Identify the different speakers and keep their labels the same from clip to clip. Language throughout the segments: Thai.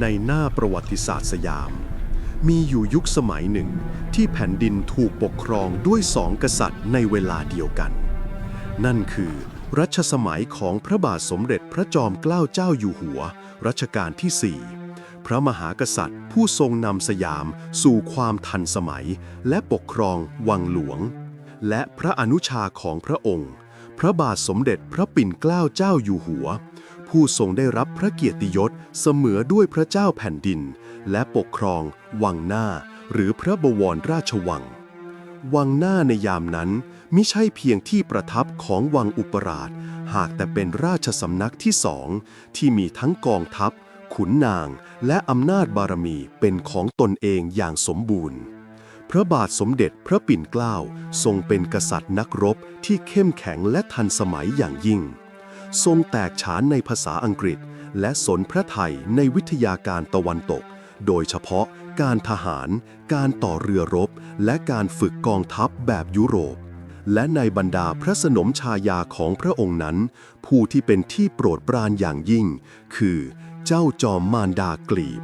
Speaker 1: ในหน้าประวัติศาสตร์สยาม มีอยู่ยุคสมัยหนึ่ง ที่แผ่นดินถูกปกครองด้วยสองกษัตริย์ในเวลาเดียวกัน นั่นคือรัชสมัยของพระบาทสมเด็จพระจอมเกล้าเจ้าอยู่หัว รัชกาลที่4พระมหากษัตริย์ผู้ทรงนำสยามสู่ความทันสมัย และปกครองวังหลวง และพระอนุชาของพระองค์ พระบาทสมเด็จพระปิ่นเกล้าเจ้าอยู่หัว ผู้ทรงได้รับพระเกียรติยศเสมอด้วยพระเจ้าแผ่นดิน และปกครอง วังหน้า หรือพระบวรราชวัง วังหน้าในยามนั้นมิใช่เพียงที่ประทับของวังอุปราช หากแต่เป็นราชสำนักที่สองที่มีทั้งกองทัพ ขุนนาง และอำนาจบารมีเป็นของตนเองอย่างสมบูรณ์ พระบาทสมเด็จพระปิ่นเกล้าทรงเป็นกษัตริย์นักรบที่เข้มแข็งและทันสมัยอย่างยิ่ง ทรงแตกฉานในภาษาอังกฤษ และสนพระไทยในวิทยาการตะวันตก โดยเฉพาะการทหาร การต่อเรือรบ และการฝึกกองทัพแบบยุโรป และในบรรดาพระสนมชายาของพระองค์นั้น ผู้ที่เป็นที่โปรดปรานอย่างยิ่ง คือเจ้าจอมมารดากลีบ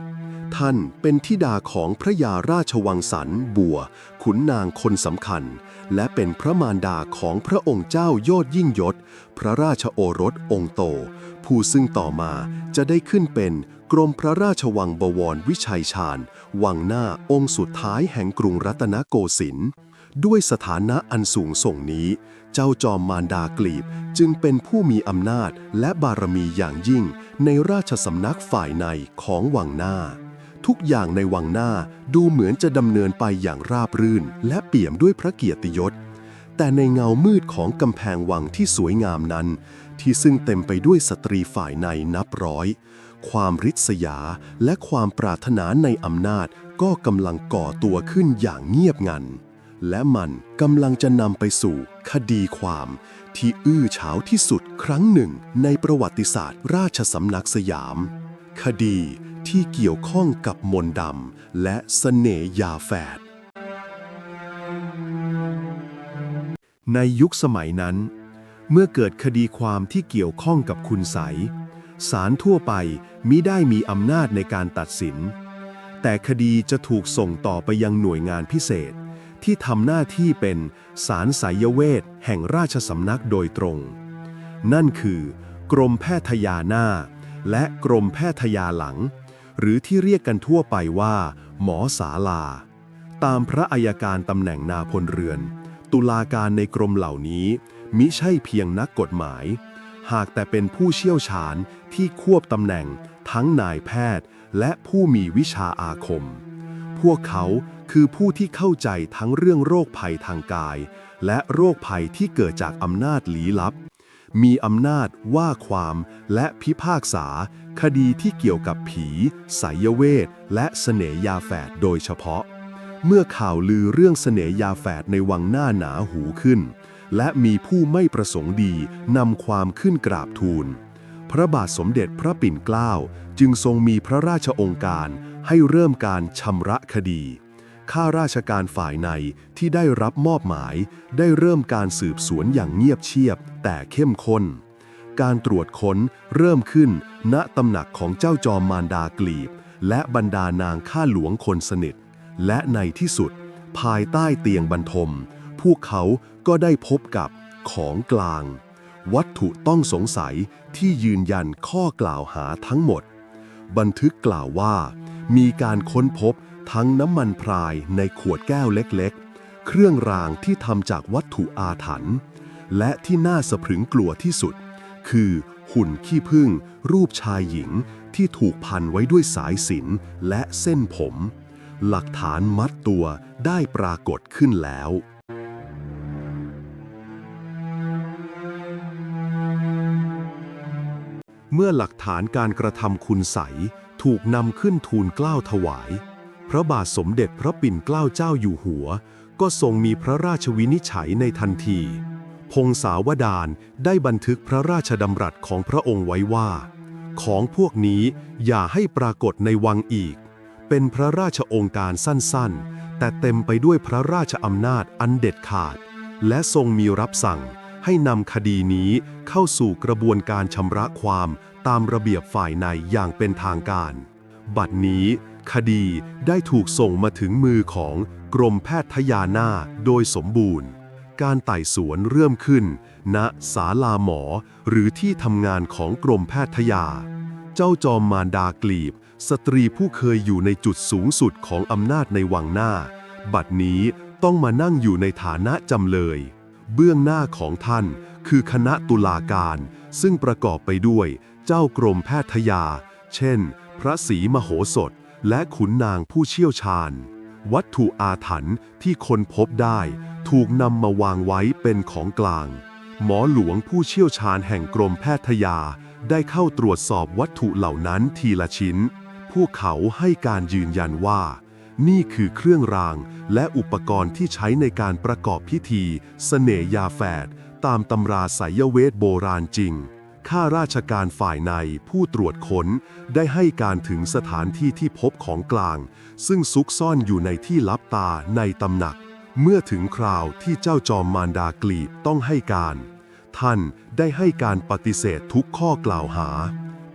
Speaker 1: ท่านเป็นธิดาของพระยาราชวังสันบัว ขุนนางคนสำคัญ และเป็นพระมารดาของพระองค์เจ้ายอดยิ่งยศ พระราชโอรสองค์โต ผู้ซึ่งต่อมาจะได้ขึ้นเป็นกรมพระราชวังบวรวิชัยชาญ วังหน้าองค์สุดท้ายแห่งกรุงรัตนโกสินทร์ด้วยสถานะอันสูงส่งนี้ เจ้าจอมมารดากลีบจึงเป็นผู้มีอำนาจและบารมีอย่างยิ่งในราชสำนักฝ่ายในของวังหน้า ทุกอย่างในวังหน้าดูเหมือนจะดำเนินไปอย่างราบรื่น และเปี่ยมด้วยพระเกียรติยศ แต่ในเงามืดของกำแพงวังที่สวยงามนั้น ที่ซึ่งเต็มไปด้วยสตรีฝ่ายในนับร้อย ความริษยาและความปรารถนาในอำนาจก็กำลังก่อตัวขึ้นอย่างเงียบงัน และมันกำลังจะนำไปสู่คดีความ ที่อื้อฉาวที่สุดครั้งหนึ่งในประวัติศาสตร์ราชสำนักสยาม คดี ที่เกี่ยวข้องกับมนต์ดำและเสน่ห์ยาแฝด ในยุคสมัยนั้น เมื่อเกิดคดีความที่เกี่ยวข้องกับคุณใสยศาลทั่วไปมิได้มีอำนาจในการตัดสิน แต่คดีจะถูกส่งต่อไปยังหน่วยงานพิเศษ ที่ทำหน้าที่เป็นศาลไสยเวทแห่งราชสำนักโดยตรง นั่นคือ กรมแพทยาหน้า และกรมแพทยาหลัง หรือที่เรียกกันทั่วไปว่า หมอศาลา ตามพระอัยการตำแหน่งนาพลเรือน ตุลาการในกรมเหล่านี้มิใช่เพียงนักกฎหมาย หากแต่เป็นผู้เชี่ยวชาญที่ควบตำแหน่งทั้งนายแพทย์ และผู้มีวิชาอาคม พวกเขาคือผู้ที่เข้าใจทั้งเรื่องโรคภัยทางกาย และโรคภัยที่เกิดจากอำนาจลี้ลับ มีอำนาจว่าความและพิพากษา คดีที่เกี่ยวกับผีไสยเวท และเสน่ยาแฝดโดยเฉพาะ เมื่อข่าวลือเรื่องเสน่ยาแฝดในวังหน้าหนาหูขึ้น และมีผู้ไม่ประสงค์ดีนำความขึ้นกราบทูล พระบาทสมเด็จพระปิ่นเกล้าจึงทรงมีพระราชองค์การให้เริ่มการชำระคดีข้าราชการฝ่ายในที่ได้รับมอบหมาย ได้เริ่มการสืบสวนอย่างเงียบเชียบ แต่เข้มข้น การตรวจค้นเริ่มขึ้น ณตำหนักของเจ้าจอมมารดากลีบ และบรรดานางข้าหลวงคนสนิท และในที่สุด ภายใต้เตียงบรรทม พวกเขาก็ได้พบกับของกลาง วัตถุต้องสงสัยที่ยืนยันข้อกล่าวหาทั้งหมด บันทึกกล่าวว่า มีการค้นพบทั้งน้ำมันพรายในขวดแก้วเล็กๆ เครื่องรางที่ทำจากวัตถุอาถรรพ์และที่น่าสะพรึงกลัวที่สุด คือ หุ่นขี้ผึ้งรูปชายหญิงที่ถูกพันไว้ด้วยสายสินและเส้นผม หลักฐานมัดตัวได้ปรากฏขึ้นแล้ว เมื่อหลักฐานการกระทำคุณใสยถูกนำขึ้นทูลเกล้าถวาย พระบาทสมเด็จพระปิ่นเกล้าเจ้าอยู่หัว ก็ทรงมีพระราชวินิจฉัยในทันที พงศาวดารได้บันทึกพระราชดำรัสของพระองค์ไว้ว่า ของพวกนี้อย่าให้ปรากฏในวังอีก เป็นพระราชองค์การสั้นๆ แต่เต็มไปด้วยพระราชอำนาจอันเด็ดขาด และทรงมีรับสั่งให้นำคดีนี้เข้าสู่กระบวนการชำระความตามระเบียบฝ่ายในอย่างเป็นทางการ บัดนี้คดีได้ถูกส่งมาถึงมือของกรมแพทยานาโดยสมบูรณ์ การไต่สวนเริ่มขึ้น ณศาลาหมอ หรือที่ทำงานของกรมแพทยา เจ้าจอมมารดากลีบ สตรีผู้เคยอยู่ในจุดสูงสุดของอำนาจในวังหน้า บัดนี้ต้องมานั่งอยู่ในฐานะจำเลย เบื้องหน้าของท่านคือคณะตุลาการ ซึ่งประกอบไปด้วยเจ้ากรมแพทยา เช่น พระศรีมโหสถ และขุนนางผู้เชี่ยวชาญ วัตถุอาถรรพ์ที่คนพบได้ ถูกนำมาวางไว้เป็นของกลาง หมอหลวงผู้เชี่ยวชาญแห่งกรมแพทยา ได้เข้าตรวจสอบวัตถุเหล่านั้นทีละชิ้น พวกเขาให้การยืนยันว่า นี่คือเครื่องรางและอุปกรณ์ที่ใช้ในการประกอบพิธีสเสน่ยาแฝดตามตำราไสยเวทโบราณจริง ข้าราชการฝ่ายในผู้ตรวจค้น ได้ให้การถึงสถานที่ที่พบของกลาง ซึ่งซุกซ่อนอยู่ในที่ลับตาในตำหนัก เมื่อถึงคราวที่เจ้าจอมมารดากลีบต้องให้การ ท่านได้ให้การปฏิเสธทุกข้อกล่าวหา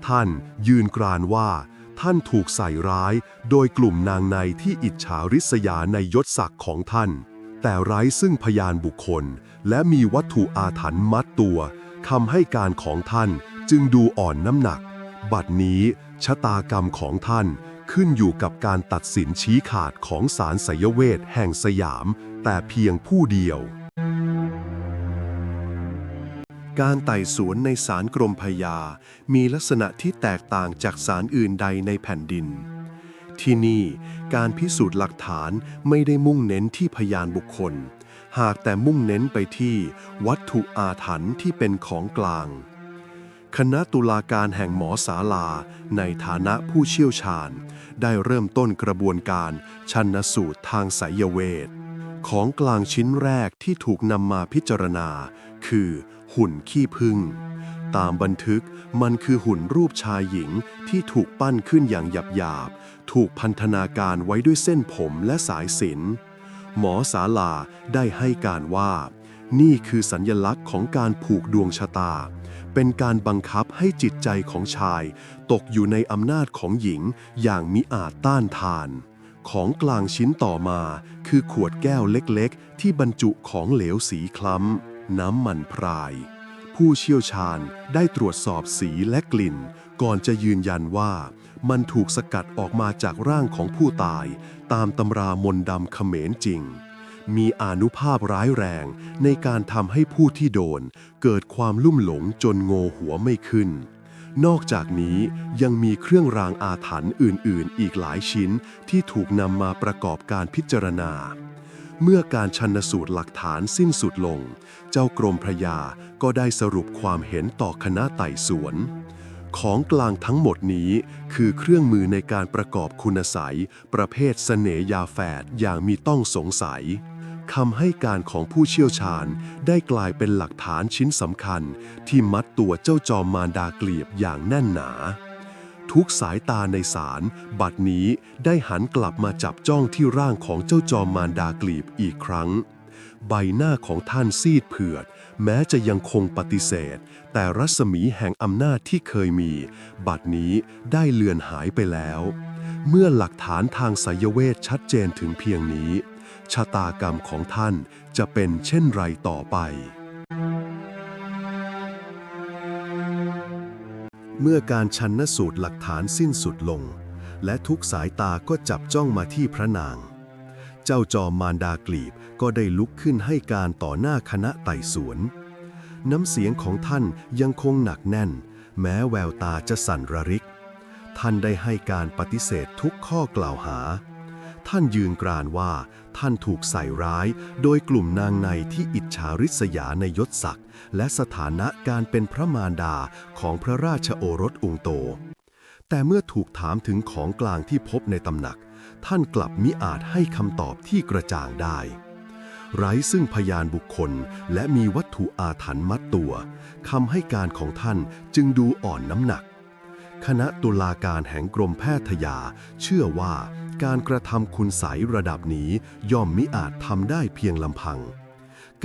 Speaker 1: ท่านยืนกรานว่า ท่านถูกใส่ร้าย โดยกลุ่มนางในที่อิจฉาริษยาในยศศักดิ์ของท่าน แต่ไร้ซึ่งพยานบุคคล และมีวัตถุอาถรรพ์มัดตัว คำให้การของท่านจึงดูอ่อนน้ำหนัก บัดนี้ชะตากรรมของท่านขึ้นอยู่กับการตัดสินชี้ขาดของศาลไสยเวทแห่งสยาม แต่เพียงผู้เดียว การไต่สวนในศาลกรมพยา มีลักษณะที่แตกต่างจากศาลอื่นใดในแผ่นดิน ที่นี่การพิสูจน์หลักฐานไม่ได้มุ่งเน้นที่พยานบุคคล หากแต่มุ่งเน้นไปที่วัตถุอาถรรพ์ที่เป็นของกลาง คณะตุลาการแห่งหมอศาลาในฐานะผู้เชี่ยวชาญ ได้เริ่มต้นกระบวนการชันสูตรทางไสยเวท ของกลางชิ้นแรกที่ถูกนำมาพิจารณา คือหุ่นขี้ผึ้งตามบันทึกมันคือหุ่นรูปชายหญิงที่ถูกปั้นขึ้นอย่างหยาบๆ ถูกพันธนาการไว้ด้วยเส้นผมและสายสิญจน หมอสาลาได้ให้การว่า นี่คือสัญญลักษณ์ของการผูกดวงชะตา เป็นการบังคับให้จิตใจของชาย ตกอยู่ในอำนาจของหญิงอย่างมิอาจต้านทาน ของกลางชิ้นต่อมาคือขวดแก้วเล็กๆ ที่บรรจุของเหลวสีคล้ำน้ำมันพราย ผู้เชี่ยวชาญได้ตรวจสอบสีและกลิ่น ก่อนจะยืนยันว่ามันถูกสกัดออกมาจากร่างของผู้ตาย ตามตำรามนดำเขมรจริง มีอานุภาพร้ายแรงในการทำให้ผู้ที่โดน เกิดความลุ่มหลงจนโงหัวไม่ขึ้น นอกจากนี้ยังมีเครื่องรางอาถรรพ์อื่น ๆ อีกหลายชิ้นที่ถูกนำมาประกอบการพิจารณา เมื่อการชันสูตรหลักฐานสิ้นสุดลง เจ้ากรมพระยาก็ได้สรุปความเห็นต่อคณะไต่สวน ของกลางทั้งหมดนี้คือเครื่องมือในการประกอบคุณไสยประเภทเสน่ยาแฝดอย่างมีต้องสงสัยคำให้การของผู้เชี่ยวชาญได้กลายเป็นหลักฐานชิ้นสำคัญ ที่มัดตัวเจ้าจอมมารดาเกลียบอย่างแน่นหนา ทุกสายตาในศาลบัดนี้ได้หันกลับมาจับจ้องที่ร่างของเจ้าจอมมารดากลีบอีกครั้ง ใบหน้าของท่านซีดเผือด แม้จะยังคงปฏิเสธ แต่รัศมีแห่งอำนาจที่เคยมี บัดนี้ได้เลือนหายไปแล้ว เมื่อหลักฐานทางไสยเวทชัดเจนถึงเพียงนี้ ชะตากรรมของท่านจะเป็นเช่นไรต่อไป เมื่อการชันนสูตรหลักฐานสิ้นสุดลง และทุกสายตาก็จับจ้องมาที่พระนาง เจ้าจอมมารดากลีบก็ได้ลุกขึ้นให้การต่อหน้าคณะไต่สวน น้ำเสียงของท่านยังคงหนักแน่น แม้แววตาจะสั่นระริก ท่านได้ให้การปฏิเสธทุกข้อกล่าวหา ท่านยืนกรานว่า ท่านถูกใส่ร้าย โดยกลุ่มนางในที่อิจฉาริษยาในยศศักดิ์และสถานะการเป็นพระมารดาของพระราชโอรสองค์โต แต่เมื่อถูกถามถึงของกลางที่พบในตำหนัก ท่านกลับมิอาจให้คำตอบที่กระจ่างได้ ไร้ซึ่งพยานบุคคลและมีวัตถุอาถรรพ์มัดตัวคำให้การของท่านจึงดูอ่อนน้ำหนักคณะตุลาการแห่งกรมแพทยา เชื่อว่า การกระทำคุณใสยระดับนี้ย่อมมิอาจทำได้เพียงลำพัง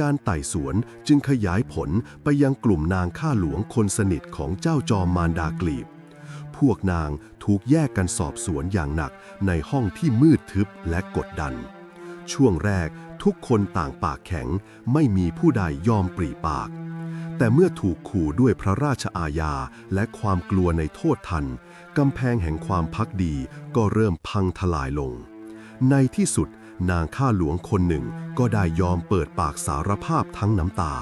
Speaker 1: การไต่สวนจึงขยายผลไปยังกลุ่มนางข้าหลวงคนสนิทของเจ้าจอมมารดากลีบ พวกนางถูกแยกกันสอบสวนอย่างหนักในห้องที่มืดทึบและกดดัน ช่วงแรกทุกคนต่างปากแข็งไม่มีผู้ใดยอมปรีปากแต่เมื่อถูกขู่ด้วยพระราชอาญาและความกลัวในโทษทัน กำแพงแห่งความพักดีก็เริ่มพังทลายลง ในที่สุดนางข้าหลวงคนหนึ่งก็ได้ยอมเปิดปากสารภาพทั้งน้ำตา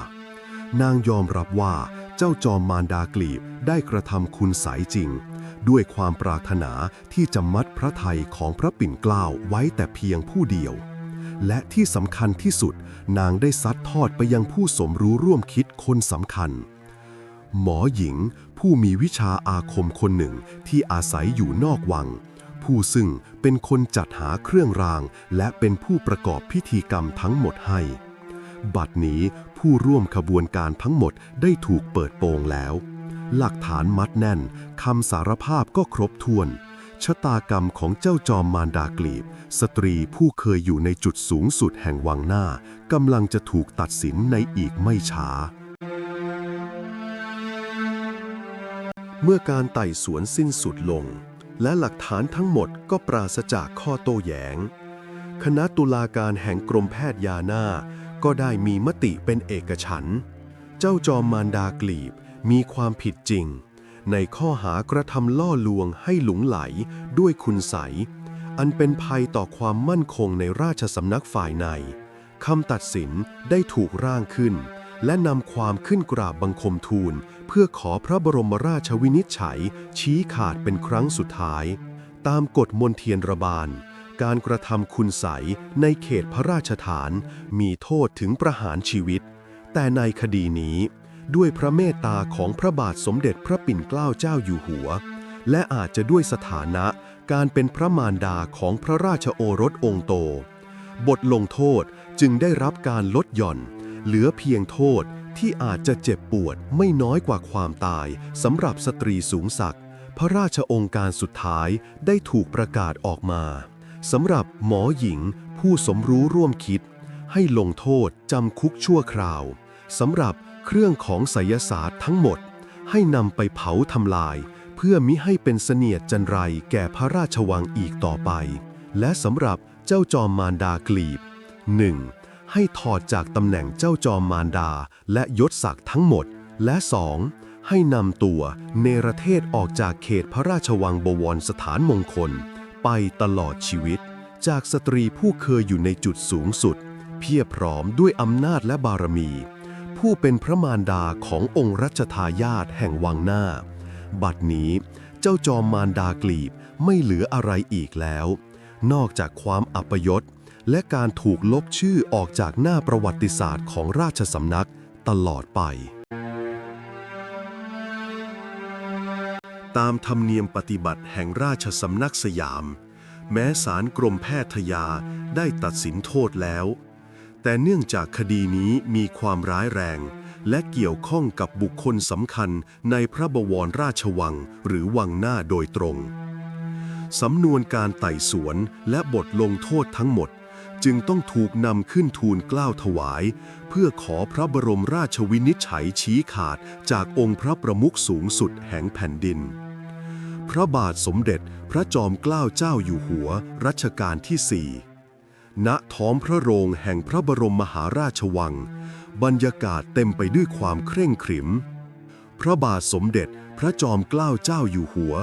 Speaker 1: นางยอมรับว่าเจ้าจอมมารดากลีบได้กระทำคุณสายจริง ด้วยความปรารถนาที่จะมัดพระไทยของพระปิ่นเกล้าไว้แต่เพียงผู้เดียว และที่สำคัญที่สุด นางได้ซัดทอดไปยังผู้สมรู้ร่วมคิดคนสำคัญ หมอหญิง ผู้มีวิชาอาคมคนหนึ่งที่อาศัยอยู่นอกวัง ผู้ซึ่งเป็นคนจัดหาเครื่องราง และเป็นผู้ประกอบพิธีกรรมทั้งหมดให้ บัดนี้ผู้ร่วมขบวนการทั้งหมดได้ถูกเปิดโปงแล้ว หลักฐานมัดแน่นคำสารภาพก็ครบถ้วนชะตากรรมของเจ้าจอมมารดากลีบ สตรีผู้เคยอยู่ในจุดสูงสุดแห่งวังหน้ากำลังจะถูกตัดสินในอีกไม่ช้า เมื่อการไต่สวนสิ้นสุดลง และหลักฐานทั้งหมดก็ปราศจากข้อโต้แย้ง คณะตุลาการแห่งกรมแพทย์ยาหน้าก็ได้มีมติเป็นเอกฉันท์เจ้าจอมมารดากลีบมีความผิดจริง ในข้อหากระทำล่อลวงให้หลงไหลด้วยคุณใส อันเป็นภัยต่อความมั่นคงในราชสำนักฝ่ายในคำตัดสินได้ถูกร่างขึ้น และนำความขึ้นกราบบังคมทูล เพื่อขอพระบรมราชวินิจฉัย ชี้ขาดเป็นครั้งสุดท้าย ตามกฎมนเทียนระบาล การกระทำคุณใสในเขตพระราชฐาน มีโทษถึงประหารชีวิต แต่ในคดีนี้ด้วยพระเมตตาของพระบาทสมเด็จพระปิ่นเกล้าเจ้าอยู่หัว และอาจจะด้วยสถานะการเป็นพระมารดาของพระราชโอรสองค์โต บทลงโทษจึงได้รับการลดหย่อน เหลือเพียงโทษที่อาจจะเจ็บปวดไม่น้อยกว่าความตายสำหรับสตรีสูงศักดิ์พระราชองค์การสุดท้ายได้ถูกประกาศออกมาสำหรับหมอหญิงผู้สมรู้ร่วมคิด ให้ลงโทษจำคุกชั่วคราวสำหรับเครื่องของไสยศาสตร์ทั้งหมด ให้นำไปเผาทำลาย เพื่อมิให้เป็นเสนียดจันไรแก่พระราชวังอีกต่อไป และสำหรับเจ้าจอมมารดากลีบ 1. ให้ถอดจากตำแหน่งเจ้าจอมมารดาและยศศักดิ์ทั้งหมด และ 2. ให้นำตัวเนรเทศออกจากเขตพระราชวังบวรสถานมงคล ไปตลอดชีวิต จากสตรีผู้เคยอยู่ในจุดสูงสุด เพียบพร้อมด้วยอำนาจและบารมี ผู้เป็นพระมารดาขององค์รัชทายาทแห่งวังหน้า บัดนี้เจ้าจอมมารดากลีบไม่เหลืออะไรอีกแล้ว นอกจากความอัปยศ และการถูกลบชื่อออกจากหน้าประวัติศาสตร์ของราชสำนักตลอดไป ตามธรรมเนียมปฏิบัติแห่งราชสำนักสยาม แม้ศาลกรมแพทยาได้ตัดสินโทษแล้ว แต่เนื่องจากคดีนี้มีความร้ายแรง และเกี่ยวข้องกับบุคคลสำคัญในพระบวรราชวังหรือวังหน้าโดยตรงสำนวนการไต่สวนและบทลงโทษทั้งหมด จึงต้องถูกนำขึ้นทูลกล้าวถวาย เพื่อขอพระบรมราชวินิจฉัยชี้ขาดจากองค์พระประมุขสูงสุดแห่งแผ่นดิน พระบาทสมเด็จพระจอมเกล้าเจ้าอยู่หัวรัชกาลที่สี่ณท้องพระโรงแห่งพระบรมมหาราชวัง บรรยากาศเต็มไปด้วยความเคร่งขรึม พระบาทสมเด็จพระจอมเกล้าเจ้าอยู่หัว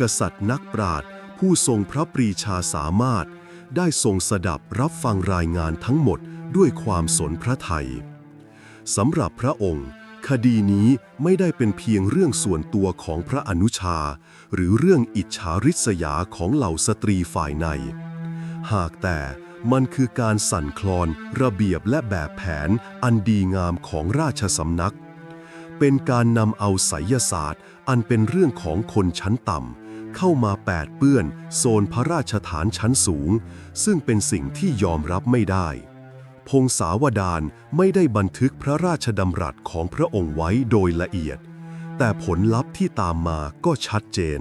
Speaker 1: กษัตริย์นักปราชญ์ผู้ทรงพระปรีชาสามารถ ได้ทรงสดับรับฟังรายงานทั้งหมดด้วยความสนพระไทยสำหรับพระองค์ คดีนี้ไม่ได้เป็นเพียงเรื่องส่วนตัวของพระอนุชา หรือเรื่องอิจฉาริษยาของเหล่าสตรีฝ่ายใน หากแต่มันคือการสั่นคลอนระเบียบและแบบแผนอันดีงามของราชสำนัก เป็นการนำเอาไสยศาสตร์ อันเป็นเรื่องของคนชั้นต่ำ เข้ามาแปดเปื้อน โซนพระราชฐานชั้นสูง ซึ่งเป็นสิ่งที่ยอมรับไม่ได้ พงศาวดารไม่ได้บันทึกพระราชดำรัสของพระองค์ไว้โดยละเอียด แต่ผลลัพธ์ที่ตามมาก็ชัดเจน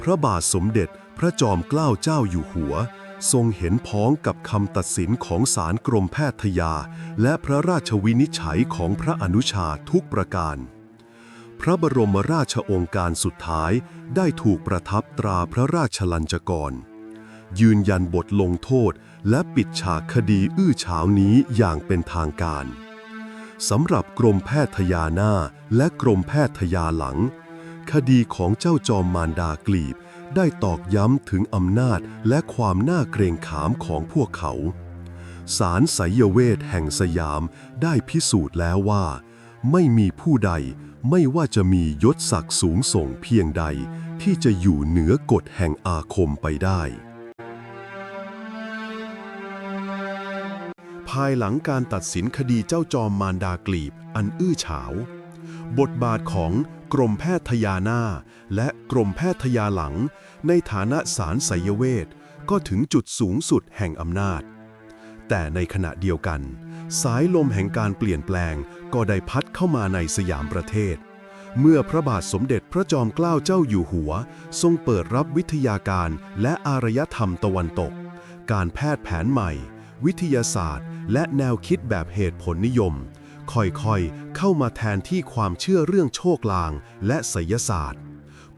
Speaker 1: พระบาทสมเด็จพระจอมเกล้าเจ้าอยู่หัว ทรงเห็นพ้องกับคำตัดสินของศาลกรมแพทยา และพระราชวินิจฉัยของพระอนุชาทุกประการ พระบรมราชองค์การสุดท้ายได้ถูกประทับตราพระราชลัญจกร ยืนยันบทลงโทษและปิดฉากคดีอื้อฉาวนี้อย่างเป็นทางการสำหรับกรมแพทยาหน้าและกรมแพทยาหลัง คดีของเจ้าจอมมารดากลีบได้ตอกย้ำถึงอำนาจและความน่าเกรงขามของพวกเขาศาลไสยเวทแห่งสยามได้พิสูจน์แล้วว่า ไม่มีผู้ใด ไม่ว่าจะมียศศักดิ์สูงส่งเพียงใด ที่จะอยู่เหนือกฎแห่งอาคมไปได้ ภายหลังการตัดสินคดีเจ้าจอมมารดากลีบ อันอื้อฉาว บทบาทของกรมแพทยาหน้า และกรมแพทยาหลัง ในฐานะศาลไสยเวทก็ถึงจุดสูงสุดแห่งอำนาจ แต่ในขณะเดียวกัน สายลมแห่งการเปลี่ยนแปลงก็ได้พัดเข้ามาในสยามประเทศ เมื่อพระบาทสมเด็จพระจอมเกล้าเจ้าอยู่หัว ทรงเปิดรับวิทยาการและอารยธรรมตะวันตก การแพทย์แผนใหม่ วิทยาศาสตร์ และแนวคิดแบบเหตุผลนิยม ค่อยๆ เข้ามาแทนที่ความเชื่อเรื่องโชคลางและไสยศาสตร์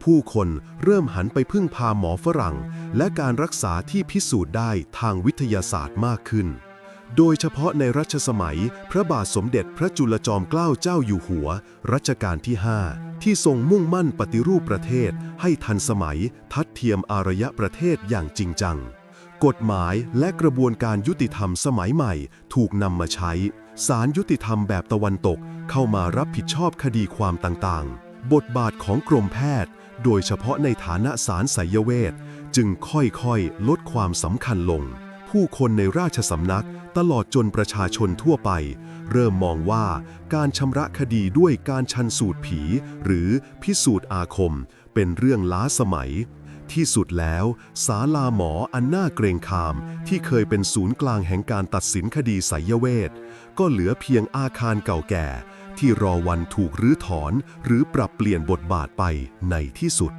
Speaker 1: ผู้คนเริ่มหันไปพึ่งพาหมอฝรั่ง และการรักษาที่พิสูจน์ได้ทางวิทยาศาสตร์มากขึ้น โดยเฉพาะในรัชสมัย พระบาทสมเด็จพระจุลจอมเกล้าเจ้าอยู่หัว รัชกาลที่ 5 ที่ทรงมุ่งมั่นปฏิรูปประเทศ ให้ทันสมัย ทัดเทียมอารยประเทศอย่างจริงจัง กฎหมายและกระบวนการยุติธรรมสมัยใหม่ ถูกนำมาใช้ศาลยุติธรรมแบบตะวันตกเข้ามารับผิดชอบคดีความต่างๆ บทบาทของกรมแพทย์ โดยเฉพาะในฐานะศาลไสยเวท จึงค่อยๆ ลดความสำคัญลง ผู้คนในราชสำนัก ตลอดจนประชาชนทั่วไป เริ่มมองว่าการชำระคดีด้วยการชันสูตรผี หรือพิสูจน์อาคม เป็นเรื่องล้าสมัย ที่สุดแล้วศาลาหมออันน่าเกรงขาม ที่เคยเป็นศูนย์กลางแห่งการตัดสินคดีไสยเวท ก็เหลือเพียงอาคารเก่าแก่ ที่รอวันถูกรื้อถอน หรือปรับเปลี่ยนบทบาทไปในที่สุด